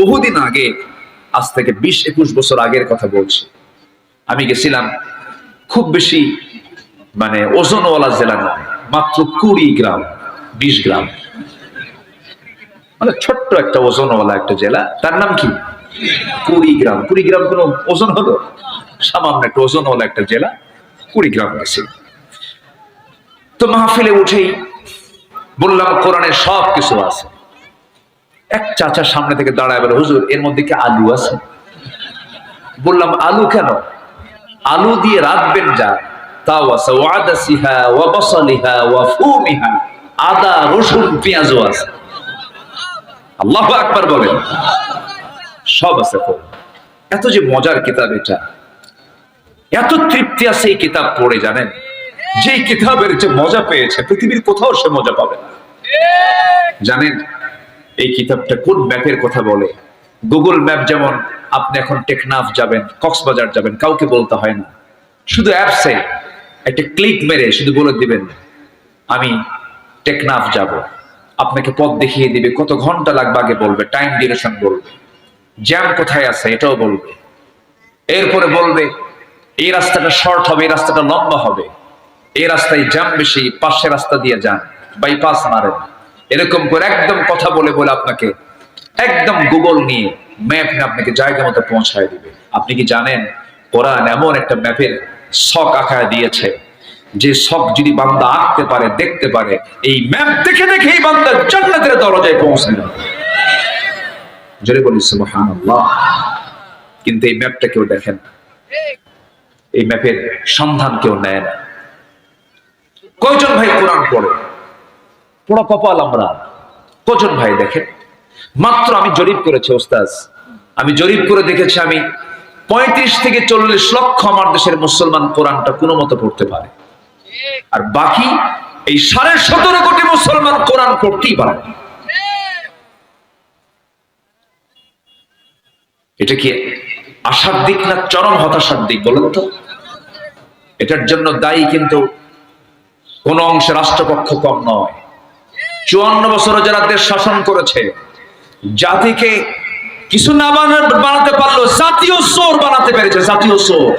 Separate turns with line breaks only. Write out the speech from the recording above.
বহুদিন আগে, আজ থেকে বিশ একুশ বছর আগের কথা বলছি। আমি গেছিলাম খুব বেশি মানে ওজনওয়ালা জেলা নয় মাত্র কুড়ি গ্রাম, বিশ গ্রাম। মানে ছোট্ট একটা ওজনওয়ালা একটা জেলা। তার নাম কি? কুড়ি গ্রাম। কুড়ি গ্রাম কোনো ওজন হলো? সামান্য একটা ওজনওয়ালা একটা জেলা। কুড়ি গ্রাম গেছে। তো মাহফিলে উঠেই বললাম, কোরআনের সব কিছু আছে। এক চাচার সামনে থেকে দাঁড়ায় বলে, হুজুর, এর মধ্যে কি আলু আছে? বললাম, আলু কেন? আলু দিয়ে রাখবেন যা, তাও আছে ওয়াদাসিহা ওয়া বসালিহা, ওয়া ফুমিহা, আদা, রসুন, পেঁয়াজও আছে। আল্লাহু আকবার বলেন। সব আছে খুব এত যে মজার কিতাব এটা। এত তৃপ্তি আছে এই কিতাব পড়ে, জানেন? যে কিতাবের যে মজা পেয়েছে, পৃথিবীর কোথাও সে মজা পাবে না। জানেন? এই কিতাবটা কোন ম্যাপের কথা বলে? গুগল ম্যাপ যেমন, আপনি এখন টেকনাফ যাবেন, কক্সবাজার যাবেন, কাউকে বলতে হয় না। শুধু অ্যাপসে একটা ক্লিক মেরে শুধু বলে দিবেন, আমি টেকনাফ যাব। আপনাকে পথ দেখিয়ে দিবে, কত ঘণ্টা লাগবে আগে বলবে, টাইম ডিউরেশন বলবে, জ্যাম কোথায় আছে এটাও বলবে। এরপরে বলবে, এই রাস্তাটা শর্ট হবে, এই রাস্তাটা লম্বা হবে। এই রাস্তায় জ্যাম বেশি, পাশে রাস্তা দিয়ে যান, বাইপাস মারেন। এরকম করে একদম কথা বলে বলে আপনাকে একদম গুগল নিয়ে ম্যাপ আপনাকে জায়গা মতো পৌঁছায় দিবে। আপনি কি জানেন, কোরআন এমন একটা ম্যাপের শখ আঁকায় দিয়েছে, যে শখ যদি বান্দা আঁকতে পারে, দেখতে পারে, এই ম্যাপ দেখে দেখে এই বান্দা জান্নাতের দরজায় পৌঁছে যাবে। জোরে বলি, সুবহানাল্লাহ। কিন্তু এই ম্যাপটা কেউ দেখেন না। এই ম্যাপের সন্ধান কেউ নেয় না। কয়জন ভাই কোরআন পড়ে? পড়া কপাল আমরা। কজন ভাই দেখেন? মাত্র আমি জরিপ করেছি ওস্তাজ আমি জরিপ করে দেখেছি, আমি পঁয়ত্রিশ থেকে চল্লিশ লক্ষ আমার দেশের মুসলমান কোরআনটা কোনো মতো পড়তে পারে। আর বাকি এই সাড়ে সতেরো কোটি মুসলমান কোরআন পড়তেই পারে এটা কি আশার দিক না চরম হতাশার দিক বলেন তো? এটার জন্য দায়ী কিন্তু কোন অংশে রাষ্ট্রপক্ষ কম নয়। চুয়ান্ন বছরে যারা দেশ শাসন করেছে, জাতিকে কিছু না বানা- বানাতে পারল জাতীয় সোর বানাতে পেরেছে, জাতীয় সোর